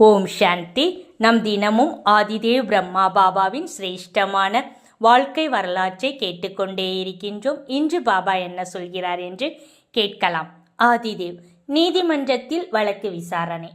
ஓம் சாந்தி. நம் தினமும் ஆதிதேவ் பிரம்மா பாபாவின் சிரேஷ்டமான வாழ்க்கை வரலாற்றை கேட்டுக்கொண்டே இருக்கின்றோம். இன்று பாபா என்ன சொல்கிறார் என்று கேட்கலாம். ஆதிதேவ் நீதிமன்றத்தில் வழக்கு விசாரணை.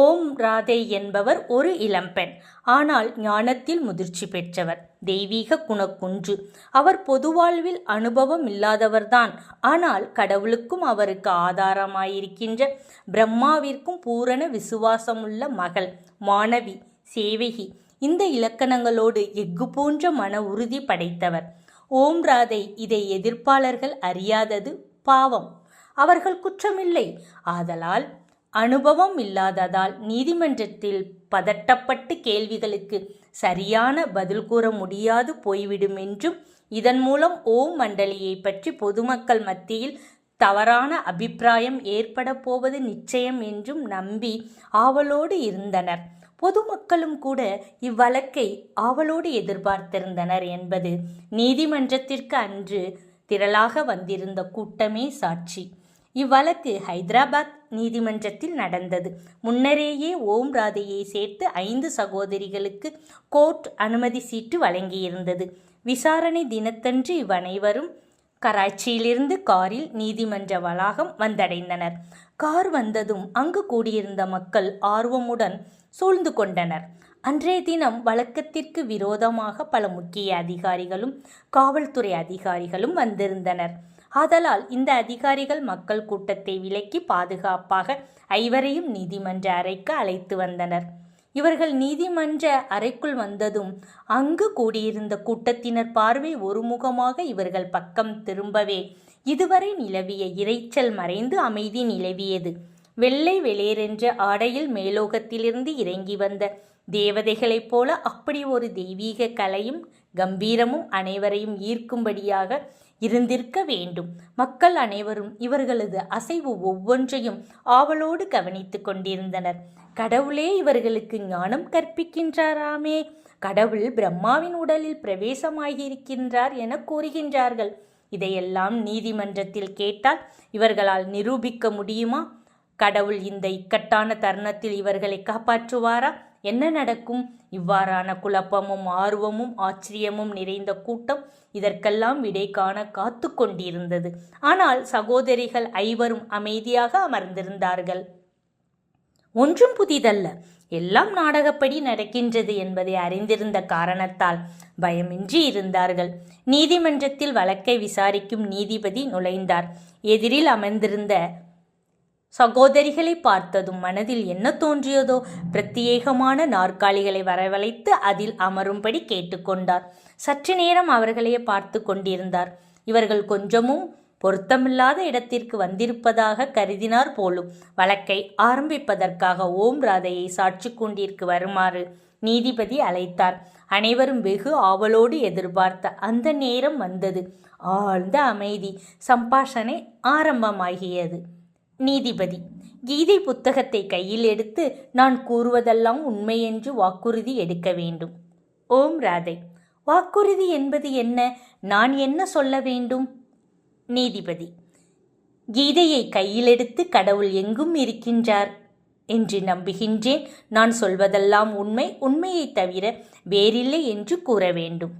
ஓம் ராதை என்பவர் ஒரு இளம்பெண். ஆனால் ஞானத்தில் முதிர்ச்சி பெற்றவர். தெய்வீக குணக்குன்று. அவர் பொதுவாழ்வில் அனுபவம் இல்லாதவர்தான். ஆனால் கடவுளுக்கும் அவருக்கு ஆதாரமாயிருக்கின்ற பிரம்மாவிற்கும் பூரண விசுவாசமுள்ள மகள் மாணவி சேவகி இந்த இலக்கணங்களோடு எஃகு போன்ற மன உறுதி படைத்தவர். ஓம் ராதை இதை எதிர்ப்பாளர்கள் அறியாதது பாவம். அவர்கள் குற்றமில்லை. ஆதலால் அனுபவம் இல்லாததால் நீதிமன்றத்தில் பதட்டப்பட்டு கேள்விகளுக்கு சரியான பதில் கூற முடியாது போய்விடும் என்றும் இதன் மூலம் ஓம் மண்டலியை பற்றி பொதுமக்கள் மத்தியில் தவறான அபிப்பிராயம் ஏற்பட போவது நிச்சயம் என்றும் நம்பி ஆவலோடு இருந்தனர். பொதுமக்களும் கூட இவ்வழக்கை ஆவலோடு எதிர்பார்த்திருந்தனர் என்பது நீதிமன்றத்திற்கு அன்று திரளாக வந்திருந்த கூட்டமே சாட்சி. இவ்வழக்கு ஹைதராபாத் நீதிமன்றத்தில் நடந்தது. முன்னரேயே ஓம் ராதையை சேர்த்து ஐந்து சகோதரிகளுக்கு கோர்ட் அனுமதி சீட்டு வழங்கியிருந்தது. விசாரணை தினத்தன்று இவ்வனைவரும் கராச்சியிலிருந்து காரில் நீதிமன்ற வளாகம் வந்தடைந்தனர். கார் வந்ததும் அங்கு கூடியிருந்த மக்கள் ஆர்வமுடன் சூழ்ந்து கொண்டனர். அன்றைய தினம் வழக்கத்திற்கு விரோதமாக பல முக்கிய அதிகாரிகளும் காவல்துறை அதிகாரிகளும் வந்திருந்தனர். ஆதலால் இந்த அதிகாரிகள் மக்கள் கூட்டத்தை விலக்கி பாதுகாப்பாக ஐவரையும் நீதிமன்ற அறைக்கு அழைத்து வந்தனர். இவர்கள் நீதிமன்ற அறைக்குள் வந்ததும் அங்கு கூடியிருந்த கூட்டத்தினர் பார்வை ஒருமுகமாக இவர்கள் பக்கம் திரும்பவே இதுவரை நிலவிய இரைச்சல் மறைந்து அமைதி நிலவியது. வெள்ளை வெளியேறென்ற ஆடையில் மேலோகத்திலிருந்து இறங்கி வந்த தேவதைகளைப் போல அப்படி ஒரு தெய்வீக கலையும் கம்பீரமும் அனைவரையும் ஈர்க்கும்படியாக இருந்திருக்க வேண்டும். மக்கள் அனைவரும் இவர்களது அசைவு ஒவ்வொன்றையும் ஆவலோடு கவனித்து கொண்டிருந்தனர். கடவுளே இவர்களுக்கு ஞானம் கற்பிக்கின்றாராமே. கடவுள் பிரம்மாவின் உடலில் பிரவேசமாகியிருக்கின்றார் என கூறுகின்றார்கள். இதையெல்லாம் நீதிமன்றத்தில் கேட்டால் இவர்களால் நிரூபிக்க முடியுமா? கடவுள் இந்த இக்கட்டான தருணத்தில் இவர்களை காப்பாற்றுவாரா? என்ன நடக்கும்? இவ்வாறான குழப்பமும் ஆர்வமும் ஆச்சரியமும் நிறைந்த கூட்டம் இதற்கெல்லாம் விடை காண காத்து கொண்டிருந்தது. ஆனால் சகோதரிகள் ஐவரும் அமைதியாக அமர்ந்திருந்தார்கள். ஒன்றும் புதிதல்ல. எல்லாம் நாடகப்படி நடக்கின்றது என்பதை அறிந்திருந்த காரணத்தால் பயமின்றி இருந்தார்கள். நீதிமன்றத்தில் வழக்கை விசாரிக்கும் நீதிபதி நுழைந்தார். எதிரில் அமர்ந்திருந்த சகோதரிகளை பார்த்ததும் மனதில் என்ன தோன்றியதோ பிரத்யேகமான நாற்காலிகளை வரவழைத்து அதில் அமரும்படி கேட்டுக்கொண்டார். சற்று நேரம் அவர்களையே பார்த்து கொண்டிருந்தார். இவர்கள் கொஞ்சமும் பொருத்தமில்லாத இடத்திற்கு வந்திருப்பதாக கருதினார் போலும் வழக்கை ஆரம்பிப்பதற்காக ஓம் ராதையை சாட்சி கூண்டிற்கு வருமாறு நீதிபதி அழைத்தார். அனைவரும் வெகு ஆவலோடு எதிர்பார்த்த அந்த நேரம் வந்தது. ஆழ்ந்த அமைதி சம்பாஷணை ஆரம்பமாகியது. நீதிபதி. கீதை புத்தகத்தை கையில் எடுத்து நான் கூறுவதெல்லாம் உண்மை என்று வாக்குறுதி எடுக்க வேண்டும். ஓம் ராதை. வாக்குறுதி என்பது என்ன? நான் என்ன சொல்ல வேண்டும்? நீதிபதி. கீதையை கையில் எடுத்து கடவுள் எங்கும் இருக்கின்றார்? என்று நம்புகின்றேன். நான் சொல்வதெல்லாம் உண்மை. உண்மையை தவிர வேறில்லை என்று கூற வேண்டும்.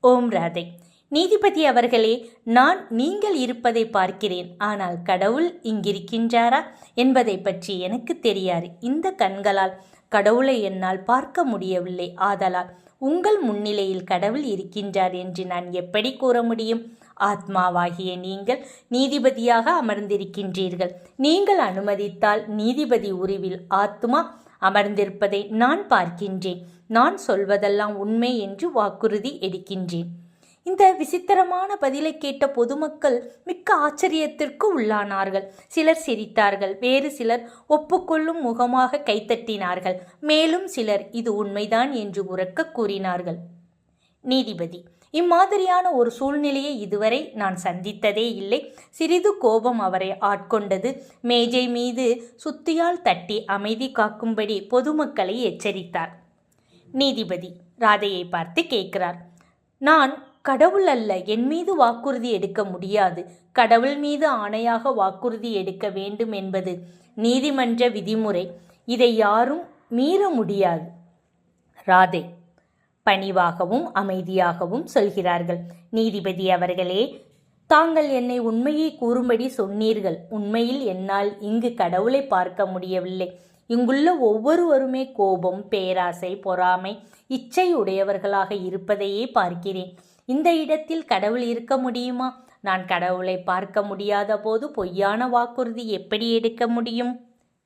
ஓம் ராதை. நீதிபதி அவர்களே நான் நீங்கள் இருப்பதை பார்க்கிறேன். ஆனால் கடவுள் இங்கிருக்கின்றாரா என்பதை பற்றி எனக்கு தெரியாது. இந்த கண்களால் கடவுளை என்னால் பார்க்க முடியவில்லை. ஆதலால் உங்கள் முன்னிலையில் கடவுள் இருக்கின்றார் என்று நான் எப்படி கூற முடியும்? ஆத்மாவாகிய நீங்கள் நீதிபதியாக அமர்ந்திருக்கின்றீர்கள். நீங்கள் அனுமதித்தால் நீதிபதி உருவில் ஆத்மா அமர்ந்திருப்பதை நான் பார்க்கின்றேன். நான் சொல்வதெல்லாம் உண்மை என்று வாக்குறுதி எடுக்கின்றேன். இந்த விசித்திரமான பதிலை கேட்ட பொதுமக்கள் மிக்க ஆச்சரியத்திற்கு உள்ளானார்கள். சிலர் சிரித்தார்கள் வேறு சிலர் ஒப்புக்கொள்ளும் முகமாக கைத்தட்டினார்கள் மேலும் சிலர் இது உண்மைதான் என்று உறக்க கூறினார்கள். நீதிபதி இம்மாதிரியான ஒரு சூழ்நிலையை இதுவரை நான் சந்தித்ததே இல்லை. சிறிது கோபம் அவரை ஆட்கொண்டது. மேஜை மீது சுத்தியால் தட்டி அமைதி காக்கும்படி பொதுமக்களை எச்சரித்தார். நீதிபதி ராதையை பார்த்து கேட்கிறார். நான் கடவுள் அல்ல என் மீது வாக்குறுதி எடுக்க முடியாது. கடவுள் மீது ஆணையாக வாக்குறுதி எடுக்க வேண்டும் என்பது நீதிமன்ற விதிமுறை. இதை யாரும் மீற முடியாது. ராதே பணிவாகவும் அமைதியாகவும் சொல்கிறார்கள். நீதிபதி அவர்களே தாங்கள் என்னை உண்மையை கூறும்படி சொன்னீர்கள். உண்மையில் என்னால் இங்கு கடவுளை பார்க்க முடியவில்லை. இங்குள்ள ஒவ்வொருவருமே கோபம் பேராசை பொறாமை இச்சை உடையவர்களாக இருப்பதையே பார்க்கிறேன். இந்த இடத்தில் கடவுள் இருக்க முடியுமா? நான் கடவுளை பார்க்க முடியாத போது பொய்யான வாக்குறுதி எப்படி எடுக்க முடியும்?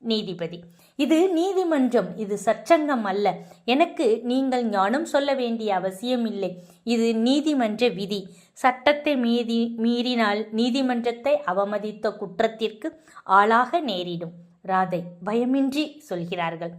நீதிபதி இது நீதிமன்றம் இது சச்சங்கம் அல்ல. எனக்கு நீங்கள் ஞானம் சொல்ல வேண்டிய அவசியம் இல்லை. இது நீதிமன்ற விதி. சட்டத்தை மீறி மீறினால் நீதிமன்றத்தை அவமதித்த குற்றத்திற்கு ஆளாக நேரிடும். ராதை பயமின்றி சொல்கிறார்கள்.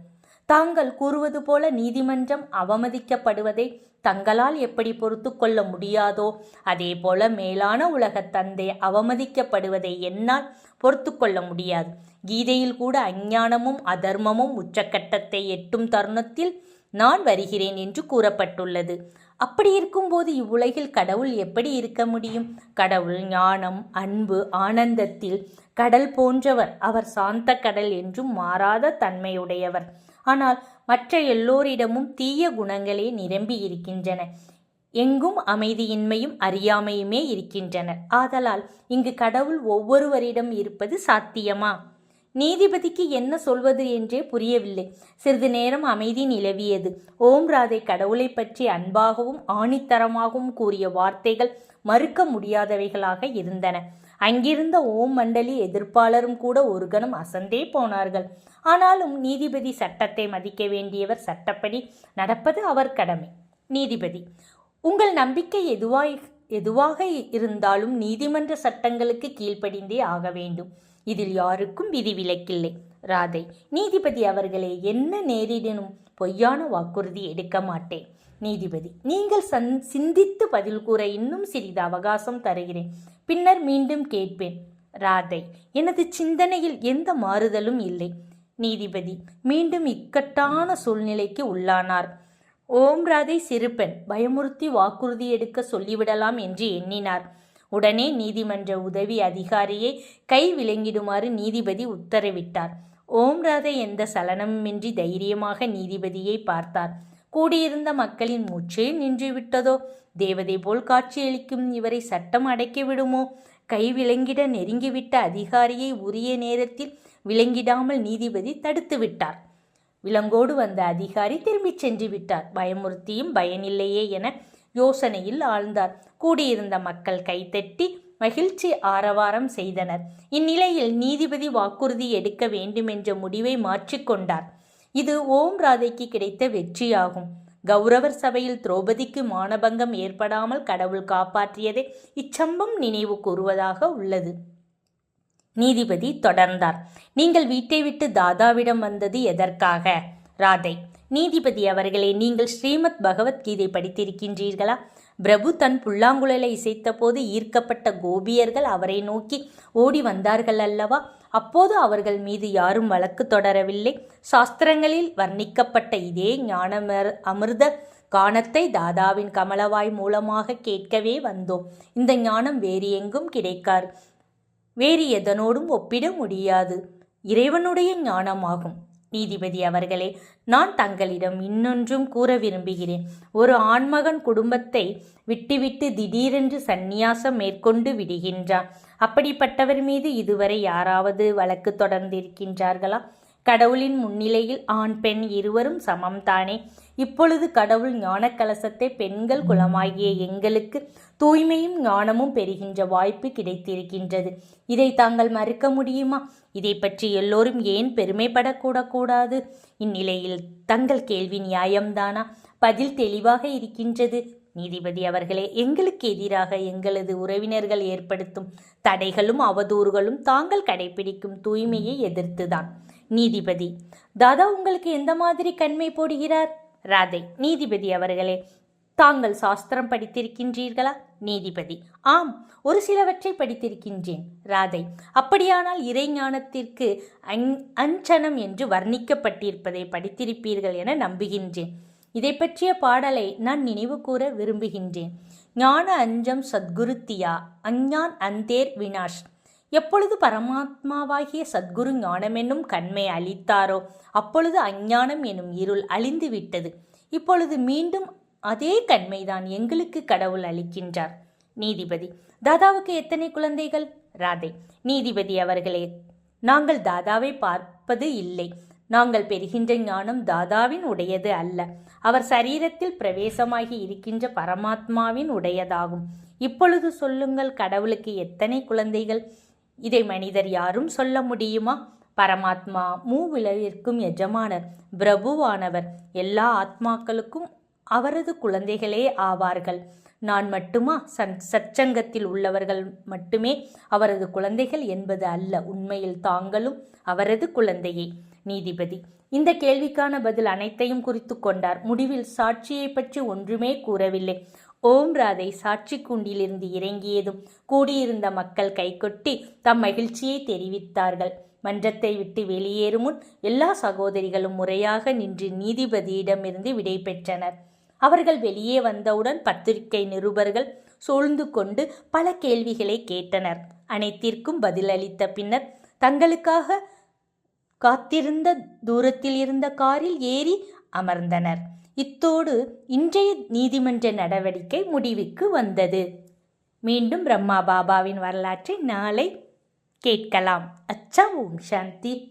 தாங்கள் கூறுவது போல நீதிமன்றம் அவமதிக்கப்படுவதை தங்களால் எப்படி பொறுத்து கொள்ள முடியாதோ அதேபோல மேலான உலகத் தந்தை அவமதிக்கப்படுவதை என்னால் பொறுத்து கொள்ள முடியாது. கீதையில் கூட அஞ்ஞானமும் அதர்மமும் உச்சக்கட்டத்தை எட்டும் தருணத்தில் நான் வருகிறேன் என்று கூறப்பட்டுள்ளது. அப்படி இருக்கும்போது இவ்வுலகில் கடவுள் எப்படி இருக்க முடியும்? கடவுள் ஞானம் அன்பு ஆனந்தத்தில் கடல் போன்றவர். அவர் சாந்த கடல் என்றும் மாறாத தன்மையுடையவர். ஆனால் மற்ற எல்லோரிடமும் தீய குணங்களே நிரம்பி இருக்கின்றன. எங்கும் அமைதியின்மையும் அறியாமையுமே இருக்கின்றன. ஆதலால் இங்கு கடவுள் ஒவ்வொருவரிடம் இருப்பது சாத்தியமா? நீதிபதிக்கு என்ன சொல்வது என்றே புரியவில்லை. சிறிது நேரம் அமைதி நிலவியது. ஓம் ராதை கடவுளை பற்றி அன்பாகவும் ஆணித்தரமாகவும் கூறிய வார்த்தைகள் மறுக்க முடியாதவைகளாக இருந்தன. அங்கிருந்த ஓம் மண்டலி எதிர்ப்பாளரும் கூட ஒரு கணம் அசந்தே போனார்கள். ஆனாலும் நீதிபதி சட்டத்தை மதிக்க வேண்டியவர் சட்டப்படி நடப்பது அவர் கடமை. நீதிபதி உங்கள் நம்பிக்கை எதுவாய் எதுவாக இருந்தாலும் நீதிமன்ற சட்டங்களுக்கு கீழ்ப்படிந்தே ஆக வேண்டும். இதில் யாருக்கும் விதிவிலக்கில்லை. ராதை நீதிபதி அவர்களே என்ன நேரிடனும் பொய்யான வாக்குறுதி எடுக்க மாட்டேன். நீதிபதி. நீங்கள் சந் சிந்தித்து பதில் கூற இன்னும் சிறிது அவகாசம் தருகிறேன். பின்னர் மீண்டும் கேட்பேன். ராதை எனது சிந்தனையில் எந்த மாறுதலும் இல்லை. நீதிபதி மீண்டும் இக்கட்டான சூழ்நிலைக்கு உள்ளானார். ஓம் ராதை சிறுப்பெண் பயமுறுத்தி வாக்குறுதி எடுக்க சொல்லிவிடலாம் என்று எண்ணினார். உடனே நீதிமன்ற உதவி அதிகாரியை கை விலங்கிடுமாறு நீதிபதி உத்தரவிட்டார். ஓம் ராதை எந்த சலனமின்றி தைரியமாக நீதிபதியை பார்த்தார். கூடியிருந்த மக்களின் மூச்சே நின்றுவிட்டதோ? தேவதை போல் காட்சியளிக்கும் இவரை சட்டம் அடைக்க விடுமோ? கை விளங்கிட நெருங்கிவிட்ட அதிகாரியை உரிய நேரத்தில் விலங்கிடாமல் நீதிபதி தடுத்து விட்டார். விலங்கோடு வந்த அதிகாரி திரும்பிச் சென்று விட்டார். பயமுறுத்தியும் பயனில்லையே என யோசனையில் ஆழ்ந்தார். கூடியிருந்த மக்கள் கைத்தட்டி மகிழ்ச்சி ஆரவாரம் செய்தனர். இந்நிலையில் நீதிபதி வாக்குறுதி எடுக்க வேண்டுமென்ற முடிவை மாற்றிக்கொண்டார் இது ஓம் ராதைக்கு கிடைத்த வெற்றியாகும். கௌரவர் சபையில் திரௌபதிக்கு மானபங்கம் ஏற்படாமல் கடவுள் காப்பாற்றியதை இச்சம்பம் நினைவு கூறுவதாக உள்ளது. நீதிபதி தொடர்ந்தார். நீங்கள் வீட்டை விட்டு தாதாவிடம் வந்தது எதற்காக? ராதை நீதிபதி அவர்களே நீங்கள் ஸ்ரீமத் பகவத்கீதை படித்திருக்கின்றீர்களா? பிரபு தன் புல்லாங்குழலை இசைத்தபோது ஈர்க்கப்பட்ட கோபியர்கள் அவரை நோக்கி ஓடி வந்தார்கள் அல்லவா? அப்போது அவர்கள் மீது யாரும் வழக்கு தொடரவில்லை. சாஸ்திரங்களில் வர்ணிக்கப்பட்ட இதே ஞானமர் அமிர்த கானத்தை தாதாவின் கமலவாய் மூலமாக கேட்கவே வந்தோம். இந்த ஞானம் வேறு எங்கும் கிடைக்காது. வேறு எதனோடும் ஒப்பிட முடியாது. இறைவனுடைய ஞானமாகும். நீதிபதி அவர்களே நான் தங்களிடம் இன்னொன்றும் கூற விரும்புகிறேன். ஒரு ஆண்மகன் குடும்பத்தை விட்டுவிட்டு திடீரென்று சந்நியாசம் மேற்கொண்டு விடுகின்றான். அப்படிப்பட்டவர் மீது இதுவரை யாராவது வழக்கு தொடர்ந்திருக்கின்றார்களா? கடவுளின் முன்னிலையில் ஆண் பெண் இருவரும் சமம்தானே இப்பொழுது கடவுள் ஞான கலசத்தை பெண்கள் குலமாகிய எங்களுக்கு தூய்மையும் ஞானமும் பெறுகின்ற வாய்ப்பு கிடைத்திருக்கின்றது. இதை தாங்கள் மறுக்க முடியுமா? இதை பற்றி எல்லோரும் ஏன் பெருமைப்படக்கூடக்கூடாது? இந்நிலையில் தங்கள் கேள்வி நியாயம்தானா? பதில் தெளிவாக இருக்கின்றது. நீதிபதி அவர்களே எங்களுக்கு எதிராக எங்களது உறவினர்கள் ஏற்படுத்தும் தடைகளும் அவதூறுகளும் தாங்கள் கடைபிடிக்கும் தூய்மையை எதிர்த்துதான். நீதிபதி தாதா உங்களுக்கு எந்த மாதிரி கண்மை போடுகிறார்? ராதை நீதிபதி அவர்களே தாங்கள் சாஸ்திரம் படித்திருக்கின்றீர்களா? நீதிபதி ஆம் ஒரு சிலவற்றை படித்திருக்கின்றேன். ராதை அப்படியானால் இறைஞானத்திற்கு அஞ் அஞ்சனம் என்று வர்ணிக்கப்பட்டிருப்பதை படித்திருப்பீர்கள் என நம்புகின்றேன். இதை பற்றிய பாடலை நான் நினைவு கூற விரும்புகின்றேன். ஞான அஞ்சம் சத்குரு தியா அஞ்ஞான் அந்தேர் வினாஷ். எப்பொழுது பரமாத்மாவாகிய சத்குரு ஞானம் என்னும் கண்மை அளித்தாரோ அப்பொழுது அஞ்ஞானம் எனும் இருள் அழிந்து விட்டது. இப்பொழுது மீண்டும் அதே கண்மைதான் எங்களுக்கு கடவுள் அளிக்கின்றார். நீதிபதி தாதாவுக்கு எத்தனை குழந்தைகள்? ராதை நீதிபதி அவர்களே நாங்கள் தாதாவை பார்ப்பது இல்லை. நாங்கள் பெறுகின்ற ஞானம் தாதாவின் உடையது அல்ல. அவர் சரீரத்தில் பிரவேசமாகி இருக்கின்ற பரமாத்மாவின் உடையதாகும். இப்பொழுது சொல்லுங்கள் கடவுளுக்கு எத்தனை குழந்தைகள்? இதை மனிதர் யாரும் சொல்ல முடியுமா? பரமாத்மா மூவிலவிற்கும் எஜமானர் பிரபுவானவர். எல்லா ஆத்மாக்களுக்கும் அவரது குழந்தைகளே ஆவார்கள். நான் மட்டுமா? சன் சச்சங்கத்தில் உள்ளவர்கள் மட்டுமே அவரது குழந்தைகள் என்பது அல்ல. உண்மையில் தாங்களும் அவரது குழந்தையே. நீதிபதி. இந்த கேள்விக்கான பதில் அனைத்தையும் குறித்து கொண்டார். முடிவில் சாட்சியை பற்றி ஒன்றுமே கூறவில்லை. ஓம் ராதை சாட்சி கூண்டிலிருந்து இறங்கியதும் கூடியிருந்த மக்கள் கைகொட்டி தம் மகிழ்ச்சியை தெரிவித்தார்கள். மன்றத்தை விட்டு வெளியேறும் முன் எல்லா சகோதரிகளும் முறையாக நின்று நீதிபதியிடமிருந்து விடை பெற்றனர். அவர்கள் வெளியே வந்தவுடன் பத்திரிகை நிருபர்கள் சூழ்ந்து கொண்டு பல கேள்விகளை கேட்டனர். அனைத்திற்கும் பதிலளித்த பின்னர் தங்களுக்காக காத்திருந்த தூரத்தில் இருந்த காரில் ஏறி அமர்ந்தனர். இத்தோடு இன்றைய நீதிமன்ற நடவடிக்கை முடிவுக்கு வந்தது. மீண்டும் பிரம்மா பாபாவின் வரலாற்றை நாளை கேட்கலாம். அச்சா ஓம் சாந்தி.